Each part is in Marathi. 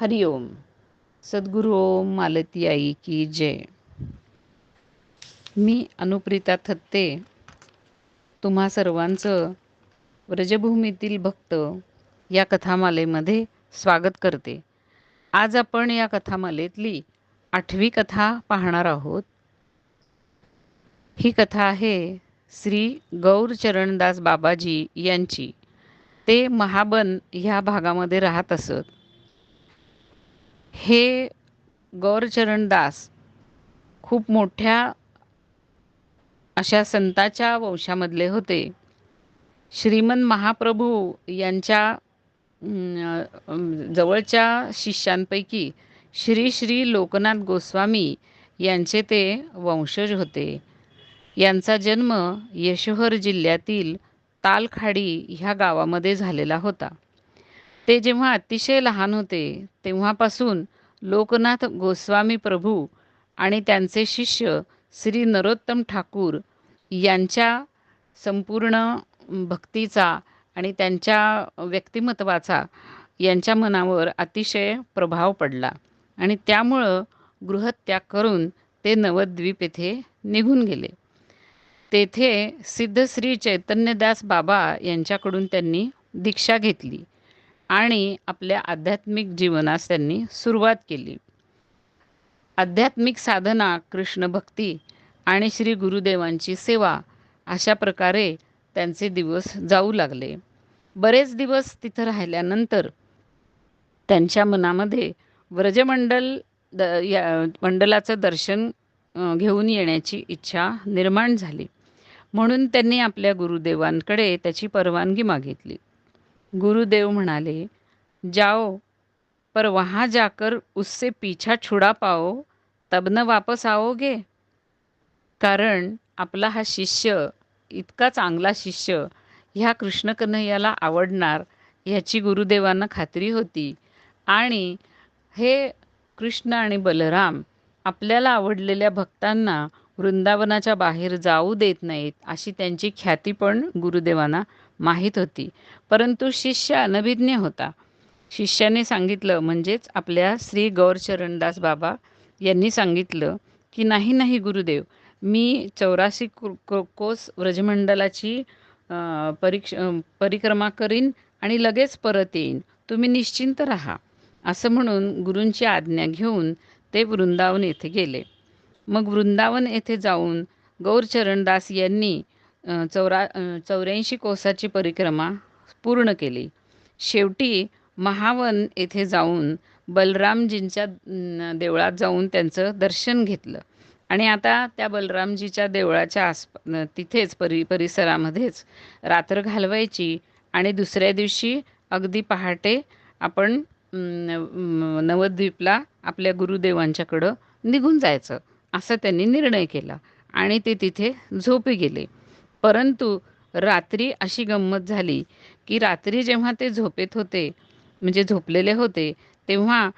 हरि ओम. सद्गुरू ओम मालती आई की जय. मी अनुप्रिता थत्ते. तुम्हा सर्वांचं व्रजभूमीतील भक्त या कथामालेमध्ये स्वागत करते. आज आपण या कथामालेतली आठवी कथा पाहणार आहोत. ही कथा आहे श्री गौरचरणदास बाबाजी यांची. ते महाबन ह्या भागामध्ये राहत असत. हे गौरचरणदास खूप मोठ्या अशा संताच्या वंशामधले होते. श्रीमन महाप्रभू यांच्या जवळच्या शिष्यांपैकी श्री श्री लोकनाथ गोस्वामी यांचे ते वंशज होते. यांचा जन्म यशोहर जिल्ह्यातील तालखाडी ह्या गावामध्ये झालेला होता. ते जेव्हा अतिशय लहान होते तेव्हापासून लोकनाथ गोस्वामी प्रभू आणि त्यांचे शिष्य श्री नरोत्तम ठाकूर यांच्या संपूर्ण भक्तीचा आणि त्यांच्या व्यक्तिमत्वाचा यांच्या मनावर अतिशय प्रभाव पडला. आणि त्यामुळं गृहत्याग करून ते नवद्वीप येथे निघून गेले. तेथे सिद्ध श्री चैतन्यदास बाबा यांच्याकडून त्यांनी दीक्षा घेतली. आणि आपल्या आध्यात्मिक जीवनास त्यांनी सुरुवात केली. आध्यात्मिक साधना कृष्ण भक्ती आणि श्री गुरुदेवांची सेवा अशा प्रकारे त्यांचे दिवस जाऊ लागले. बरेच दिवस तिथं राहिल्यानंतर त्यांच्या मनामध्ये व्रजमंडल द या मंडलाचं दर्शन घेऊन येण्याची इच्छा निर्माण झाली. म्हणून त्यांनी आपल्या गुरुदेवांकडे त्याची परवानगी मागितली. गुरुदेव म्हणाले जाओ पर वहाँ जाकर उससे पीछा छुडा पाओ तब न वापस आओगे. कारण आपला हा शिष्य इतका चांगला शिष्य ह्या कृष्ण कन्हैयाला आवडणार ह्याची गुरुदेवांना खात्री होती. आणि हे कृष्ण आणि बलराम आपल्याला आवडलेल्या भक्तांना वृंदावनाच्या बाहेर जाऊ देत नाहीत अशी त्यांची ख्याती पण गुरुदेवांना माहीत होती. परंतु शिष्य अनभिज्ञ होता. शिष्याने सांगितलं म्हणजेच आपल्या श्री गौरचरणदास बाबा यांनी सांगितलं की नाही नाही गुरुदेव. मी चौरासी कोस व्रजमंडलाची परीक्ष परिक्रमा करीन आणि लगेच परत येईन. तुम्ही निश्चिंत राहा. असं म्हणून गुरूंची आज्ञा घेऊन ते वृंदावन येथे गेले. मग वृंदावन येथे जाऊन गौरचरणदास यांनी चौरा चौऱ्याऐंशी कोसाची परिक्रमा पूर्ण केली. शेवटी महावन येथे जाऊन बलरामजींच्या देवळात जाऊन त्यांचं दर्शन घेतलं. आणि आता त्या बलरामजीच्या देवळाच्या आस तिथेच परि परिसरामध्येच रात्र घालवायची आणि दुसऱ्या दिवशी अगदी पहाटे आपण नवद्वीपला आपल्या गुरुदेवांच्याकडं निघून जायचं. असा त्यांनी निर्णय केला आणि ते तिथे झोपी गेले. परंतु रात्री अशी गंमत झाली की रात्री जेव्हा ते झोपेत होते म्हणजे झोपलेले होते तेव्हा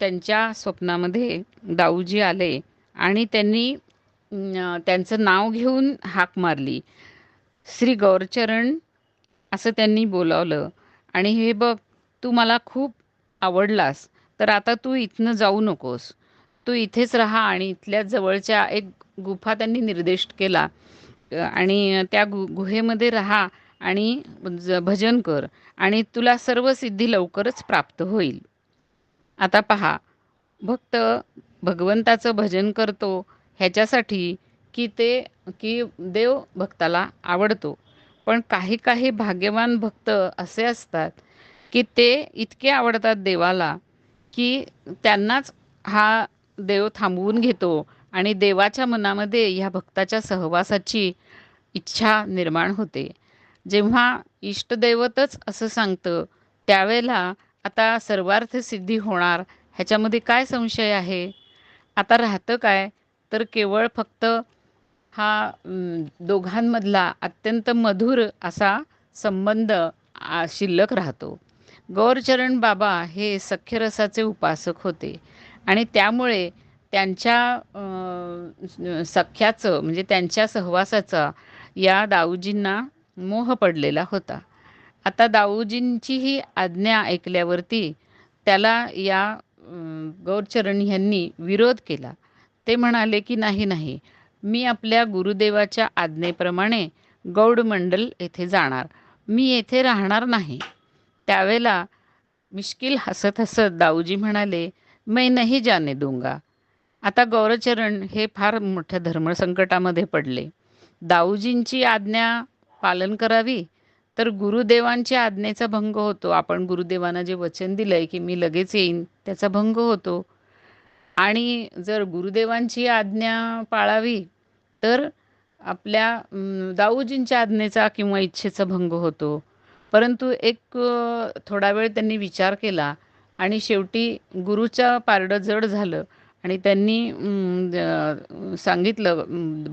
त्यांच्या स्वप्नामध्ये दाऊजी आले आणि त्यांनी त्यांचं नाव घेऊन हाक मारली. श्री गौरचरण असं त्यांनी बोलावलं आणि हे बघ तू मला खूप आवडलास तर आता तू इथनं जाऊ नकोस. तू इथेच राहा आणि इथल्या जवळच्या एक गुफा त्यांनी निर्देश केला. आणि त्या गु गुहेमध्ये राहा आणि ज भजन कर आणि तुला सर्व सिद्धी लवकरच प्राप्त होईल. आता पहा भक्त भगवंताचं भजन करतो ह्याच्यासाठी की ते की देव भक्ताला आवडतो. पण काही काही भाग्यवान भक्त असे असतात की ते इतके आवडतात देवाला की त्यांनाच हा देव थांबवून घेतो आणि देवाच्या मनामध्ये ह्या भक्ताच्या सहवासाची इच्छा निर्माण होते. जेव्हा इष्टदैवतच असं सांगतं त्यावेळेला आता सर्वार्थ सिद्धी होणार ह्याच्यामध्ये काय संशय आहे? आता राहतं काय? तर केवळ फक्त हा दोघांमधला अत्यंत मधुर असा संबंध शिल्लक राहतो. गौरचरण बाबा हे सख्यरसाचे उपासक होते. आणि त्यामुळे त्यांच्या सख्याचं म्हणजे त्यांच्या सहवासाचा या दाऊजींना मोह पडलेला होता. आता दाऊजींची ही आज्ञा ऐकल्यावरती त्याला या गौरचरण यांनी विरोध केला. ते म्हणाले की नाही नाही. मी आपल्या गुरुदेवाच्या आज्ञेप्रमाणे गौडमंडल येथे जाणार. मी येथे राहणार नाही. त्यावेळेला मिश्किल हसत हसत दाऊजी म्हणाले मैं नाही जाने दूंगा. आता गौरचरण हे फार मोठ्या धर्मसंकटामध्ये पडले. दाऊजींची आज्ञा पालन करावी तर गुरुदेवांच्या आज्ञेचा भंग होतो. आपण गुरुदेवांना जे वचन दिलंय की मी लगेच येईन त्याचा भंग होतो. आणि जर गुरुदेवांची आज्ञा पाळावी तर आपल्या दाऊजींच्या आज्ञेचा किंवा इच्छेचा भंग होतो. परंतु एक थोडा वेळ त्यांनी विचार केला आणि शेवटी गुरुच्या पारडं जड झालं. आणि त्यांनी सांगितलं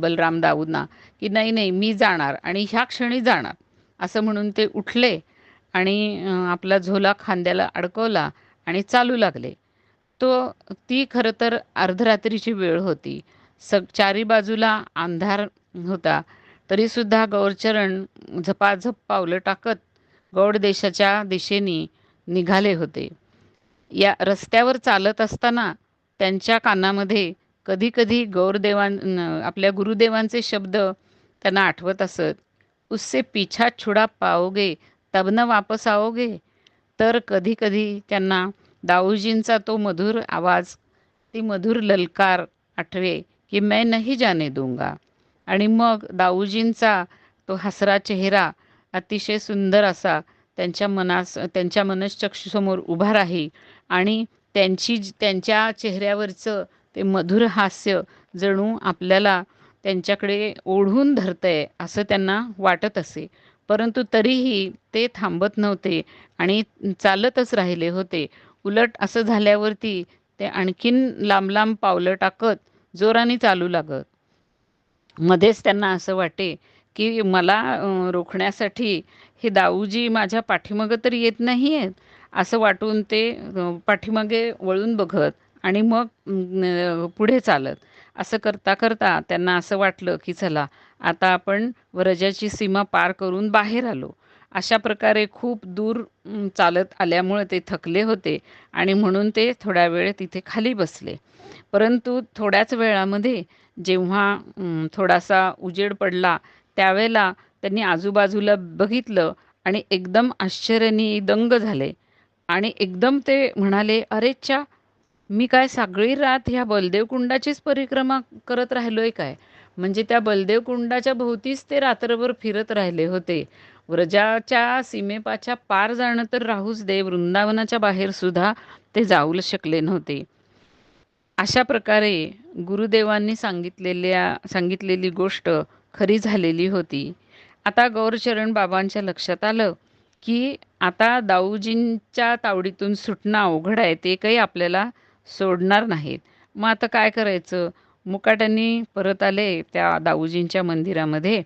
बलराम दाऊदना की नाही नाही मी जाणार आणि ह्या क्षणी जाणार. असं म्हणून ते उठले आणि आपला झोला खांद्याला अडकवला आणि चालू लागले. तो ती खरं तर अर्धरात्रीची वेळ होती. सग चारी बाजूला अंधार होता. तरीसुद्धा गौरचरण झपाझप पावलं टाकत गौड देशाच्या दिशेने निघाले होते. या रस्त्यावर चालत असताना त्यांच्या कानामध्ये कधीकधी गौरदेवां आपल्या गुरुदेवांचे शब्द त्यांना आठवत असत. उससे पिछा छुडा पाओगे तब न वापस आओगे. तर कधीकधी त्यांना दाऊजींचा तो मधुर आवाज ती मधुर ललकार आठवे की मैं नाही जाने दूंगा. आणि मग दाऊजींचा तो हसरा चेहरा अतिशय सुंदर असा त्यांच्या मनास त्यांच्या मनश्चक्षूसमोर उभा राही आणि त्यांची त्यांच्या चेहऱ्यावरचं ते मधुर हास्य जणू आपल्याला त्यांच्याकडे ओढून धरतंय असं त्यांना वाटत असे. परंतु तरीही ते थांबत नव्हते आणि चालतच राहिले होते. उलट असं झाल्यावरती ते आणखीन लांब लांब पावलं टाकत जोराने चालू लागत. मध्येच त्यांना असं वाटे की मला रोखण्यासाठी हे दाऊजी माझ्या पाठीमागं तर येत नाही आहेत असं वाटून ते पाठीमागे वळून बघत आणि मग पुढे चालत. असं करता करता त्यांना असं वाटलं की चला आता आपण व्रजाची सीमा पार करून बाहेर आलो. अशा प्रकारे खूप दूर चालत आल्यामुळे ते थकले होते आणि म्हणून ते थोड्या वेळ तिथे खाली बसले. परंतु थोड्याच वेळामध्ये जेव्हा थोडासा उजेड पडला त्यावेळेला त्यांनी आजूबाजूला बघितलं आणि एकदम आश्चर्याने दंग झाले. आणि एकदम ते म्हणाले अरे च्या मी काय सगळी रात ह्या बलदेव कुंडाचीच परिक्रमा करत राहिलोय काय? म्हणजे त्या बलदेव कुंडाच्या भोवतीच ते रात्रभर फिरत राहिले होते. व्रजाच्या सीमेपाच्या पार जाणं तर राहूच दे वृंदावनाच्या बाहेर सुद्धा ते जाऊ शकले नव्हते. अशा प्रकारे गुरुदेवांनी सांगितलेल्या सांगितलेली गोष्ट खरी झालेली होती. आता गौरचरण बाबांच्या लक्षात आलं. की आता दाऊजींच्या तावडीतून सुटणं अवघड आहे ते काही आपल्याला सोडणार नाहीत. मग आता काय करायचं? मुकाट्यांनी परत आले त्या दाऊजींच्या मंदिरामध्ये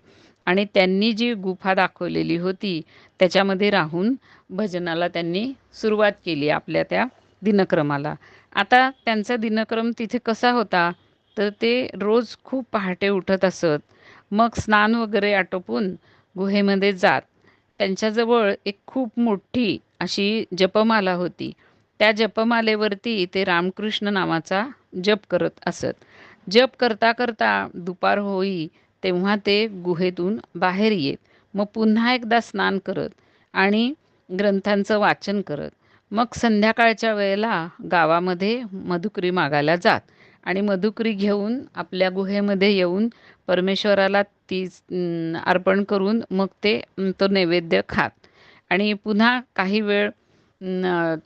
आणि त्यांनी जी गुफा दाखवलेली होती त्याच्यामध्ये राहून भजनाला त्यांनी सुरुवात केली आपल्या त्या दिनक्रमाला. आता त्यांचा दिनक्रम तिथे कसा होता? तर ते रोज खूप पहाटे उठत असत. मग स्नान वगैरे आटोपून गुहेमध्ये जात. त्यांच्याजवळ एक खूप मोठी अशी जपमाला होती. त्या जपमालेवरती ते रामकृष्ण नावाचा जप करत असत. जप करता करता दुपार होई तेव्हा ते गुहेतून बाहेर येत. मग पुन्हा एकदा स्नान करत आणि ग्रंथांचं वाचन करत. मग संध्याकाळच्या वेळेला गावामध्ये मधुकरी मागायला जात. आणि मधुकरी घेऊन आपल्या गुहेमध्ये येऊन परमेश्वराला ती अर्पण करून मग ते तो नैवेद्य खात. आणि पुन्हा काही वेळ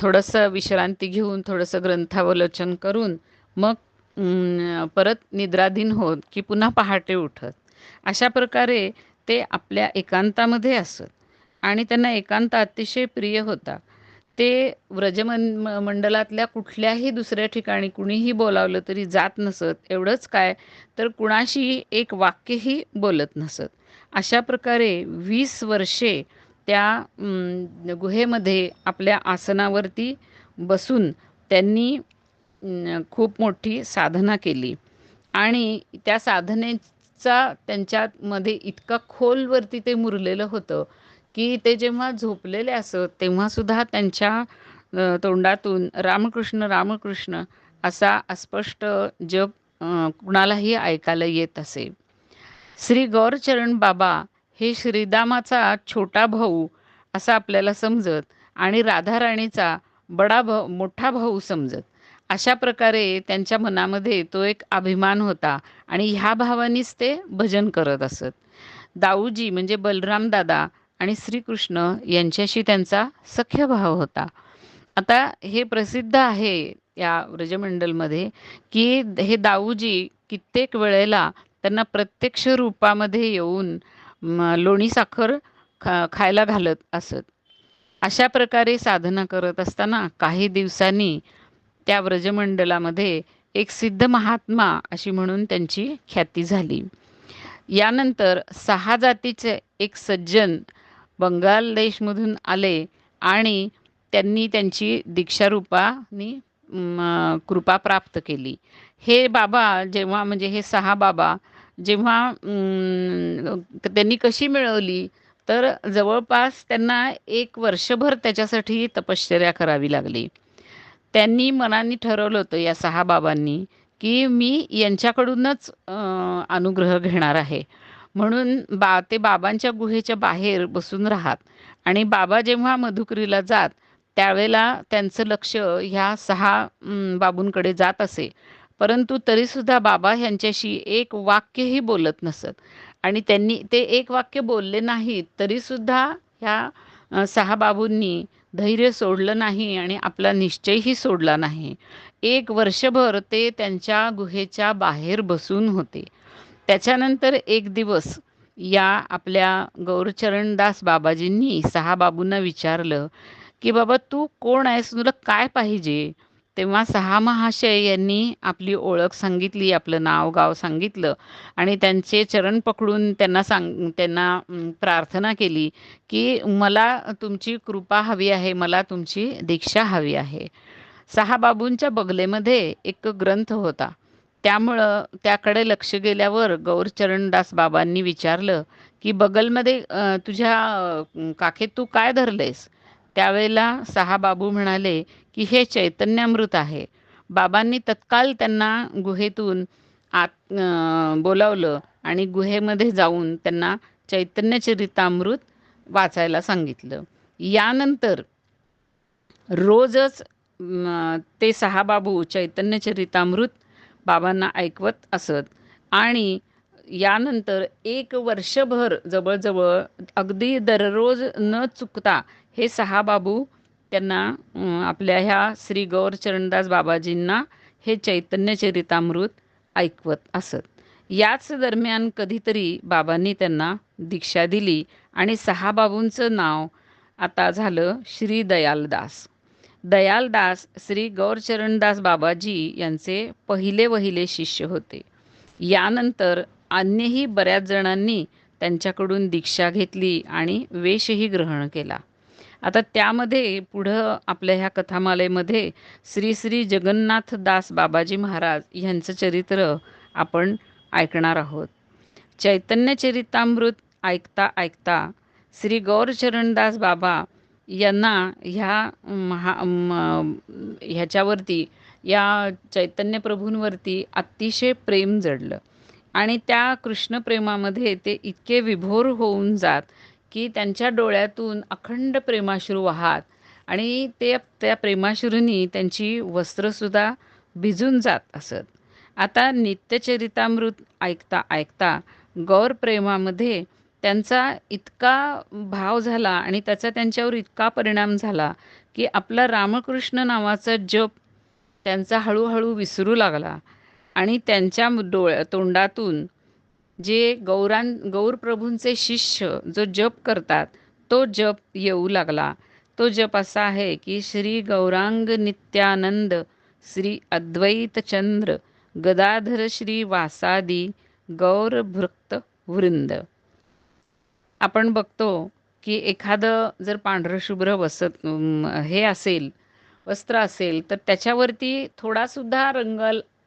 थोडंसं विश्रांती घेऊन थोडंसं ग्रंथावलोचन करून मग परत निद्राधीन होत की पुन्हा पहाटे उठत. अशा प्रकारे ते आपल्या एकांतामध्ये असत. आणि त्यांना एकांत अतिशय प्रिय होता. ते व्रजमन मंडलातल्या कुठल्याही दुसऱ्या ठिकाणी कुणीही बोलावलं तरी जात नसत एवढंच काय? तर कुणाशी एक वाक्यही बोलत नसत. अशा प्रकारे वीस वर्षे त्या गुहेमध्ये आपल्या आसनावरती बसून त्यांनी खूप मोठी साधना केली. आणि त्या साधनेचा त्यांच्यामध्ये इतका खोलवरती ते मुरलेलं होतं की ते जेव्हा झोपलेले असत तेव्हा सुद्धा त्यांच्या तोंडातून रामकृष्ण रामकृष्ण असा अस्पष्ट जप कुणालाही ऐकायला येत असे. श्री गौरचरण बाबा हे श्रीदामाचा छोटा भाऊ असं आपल्याला समजत आणि राधाराणीचा बडा भाऊ मोठा भाऊ समजत. अशा प्रकारे त्यांच्या मनामध्ये तो एक अभिमान होता आणि ह्या भावानीच ते भजन करत असत. दाऊजी म्हणजे बलराम दादा आणि श्रीकृष्ण यांच्याशी त्यांचा सख्य भाव होता. आता हे प्रसिद्ध आहे या व्रजमंडलमध्ये की हे दाऊजी कित्येक वेळेला त्यांना प्रत्यक्ष रूपामध्ये येऊन लोणी साखर खा खायला घालत असत. अशा प्रकारे साधना करत असताना काही दिवसांनी त्या व्रजमंडलामध्ये एक सिद्ध महात्मा अशी म्हणून त्यांची ख्याती झाली. यानंतर सहा जातीचे एक सज्जन बंगाल देशमधून आले आणि त्यांनी त्यांची दीक्षारूपानी कृपा प्राप्त केली. हे बाबा जेव्हा म्हणजे हे सहा बाबा जेव्हा त्यांनी कशी मिळवली तर जवळपास त्यांना एक वर्षभर त्याच्यासाठी तपश्चर्या करावी लागली. त्यांनी मनाने ठरवलं होतं या सहा बाबांनी की मी यांच्याकडूनच अनुग्रह घेणार आहे. म्हणून बा ते बाबांच्या गुहेच्या बाहेर बसून राहत. आणि बाबा जेव्हा मधुकरीला जात त्यावेळेला त्यांचं लक्ष ह्या सहा बाबूंकडे जात असे. परंतु तरीसुद्धा बाबा ह्यांच्याशी एक वाक्यही बोलत नसत. आणि त्यांनी ते एक वाक्य बोलले नाहीत तरीसुद्धा ह्या सहा बाबूंनी धैर्य सोडलं नाही आणि आपला निश्चयही सोडला नाही. एक वर्षभर ते त्यांच्या गुहेच्या बाहेर बसून होते. त्याच्यानंतर एक दिवस या आपल्या गौरचरणदास बाबाजींनी सहा बाबूंना विचारलं की बाबा तू कोण आहेस? तुला काय पाहिजे? तेव्हा सहा महाशय यांनी आपली ओळख सांगितली आपलं नाव गाव सांगितलं आणि त्यांचे चरण पकडून त्यांना सांग त्यांना प्रार्थना केली की मला तुमची कृपा हवी आहे मला तुमची दीक्षा हवी आहे. सहा बाबूंच्या बगलेमध्ये एक ग्रंथ होता. त्यामुळं त्याकडे लक्ष गेल्यावर गौरचरणदास बाबांनी विचारलं की बगलमध्ये तुझ्या काखेत तू काय धरलेस? त्यावेळेला सहा बाबू म्हणाले की हे चैतन्यामृत आहे. बाबांनी तत्काल त्यांना गुहेतून आत बोलावलं आणि गुहेमध्ये जाऊन त्यांना चैतन्यचरितामृत वाचायला सांगितलं. यानंतर रोजच ते सहा बाबू चैतन्यचरितामृत बाबांना ऐकवत असत. आणि यानंतर एक वर्षभर जवळजवळ अगदी दररोज न चुकता हे सहा बाबू त्यांना आपल्या ह्या श्री गौर चरणदास बाबाजींना हे चैतन्य चरितामृत ऐकवत असत. याच दरम्यान कधीतरी बाबांनी त्यांना दीक्षा दिली आणि सहा बाबूंचं नाव आता झालं श्री दयालदास. दयालदास श्री गौरचरणदास बाबाजी यांचे पहिले वहिले शिष्य होते. यानंतर अन्यही बऱ्याच जणांनी त्यांच्याकडून दीक्षा घेतली आणि वेशही ग्रहण केला. आता त्यामध्ये पुढं आपल्या ह्या कथामालेमध्ये श्री श्री जगन्नाथदास बाबाजी महाराज यांचं चरित्र आपण ऐकणार आहोत. चैतन्य चरितामृत ऐकता ऐकता श्री गौरचरणदास बाबा यांना ह्या महा ह्याच्यावरती या चैतन्य प्रभूंवरती अतिशय प्रेम जडलं. आणि त्या कृष्णप्रेमामध्ये ते इतके विभोर होऊन जात की त्यांच्या डोळ्यातून अखंड प्रेमाश्रू वाहात आणि ते त्या प्रेमाश्रूंनी त्यांची वस्त्रसुद्धा भिजून जात असत. आता नित्यचरितामृत ऐकता ऐकता गौर प्रेमामध्ये त्यांचा इतका भाव झाला आणि त्याचा त्यांच्यावर इतका परिणाम झाला की आपला रामकृष्ण नावाचा जप त्यांचा हळूहळू विसरू लागला. आणि त्यांच्या डोळ्या तोंडातून जे गौरां गौरप्रभूंचे शिष्य जो जप करतात तो जप येऊ लागला. तो जप असा आहे की श्री गौरांग नित्यानंद श्री अद्वैत चंद्र गदाधर श्री वासादी गौरभृक्त वृंद. आपण बघतो की एखादं जर पांढरं शुभ्र वसत हे असेल वस्त्र असेल तर त्याच्यावरती थोडासुद्धा रंग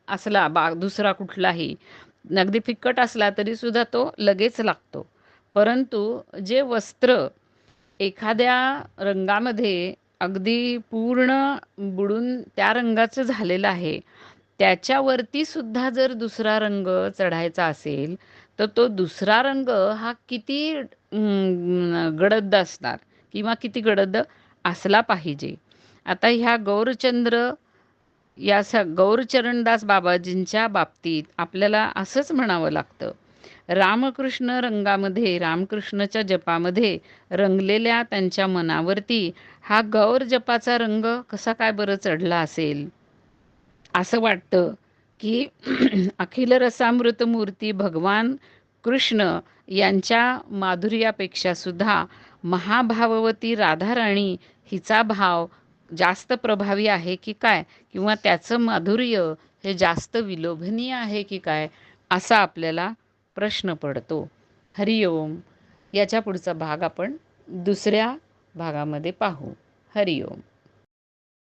असला बा दुसरा कुठलाही अगदी फिक्कट असला तरीसुद्धा तो लगेच लागतो. परंतु जे वस्त्र एखाद्या रंगामध्ये अगदी पूर्ण बुडून त्या रंगाचं झालेलं आहे त्याच्यावरती सुद्धा जर दुसरा रंग चढायचा असेल तर तो दुसरा रंग हा किती गडद असणार. किंवा किती गडद? असला पाहिजे. आता ह्या गौरचंद्र या स गौरचरणदास बाबाजींच्या बाबतीत आपल्याला असंच म्हणावं लागतं. रामकृष्ण रंगामध्ये रामकृष्णच्या जपामध्ये रंगलेल्या त्यांच्या मनावरती हा गौर जपाचा रंग कसा काय बरं चढला असेल? असं वाटतं की अखिल रसामृत मूर्ती भगवान कृष्ण यांच्या माधुर्यापेक्षा सुद्धा महाभाववती राधाराणी हिचा भाव जास्त प्रभावी आहे की काय? किंवा त्याचं माधुर्य हे जास्त विलोभनीय आहे की काय? असा आपल्याला प्रश्न पडतो. हरिओम याच्या पुढचा भाग आपण दुसऱ्या भागामध्ये पाहू. हरिओम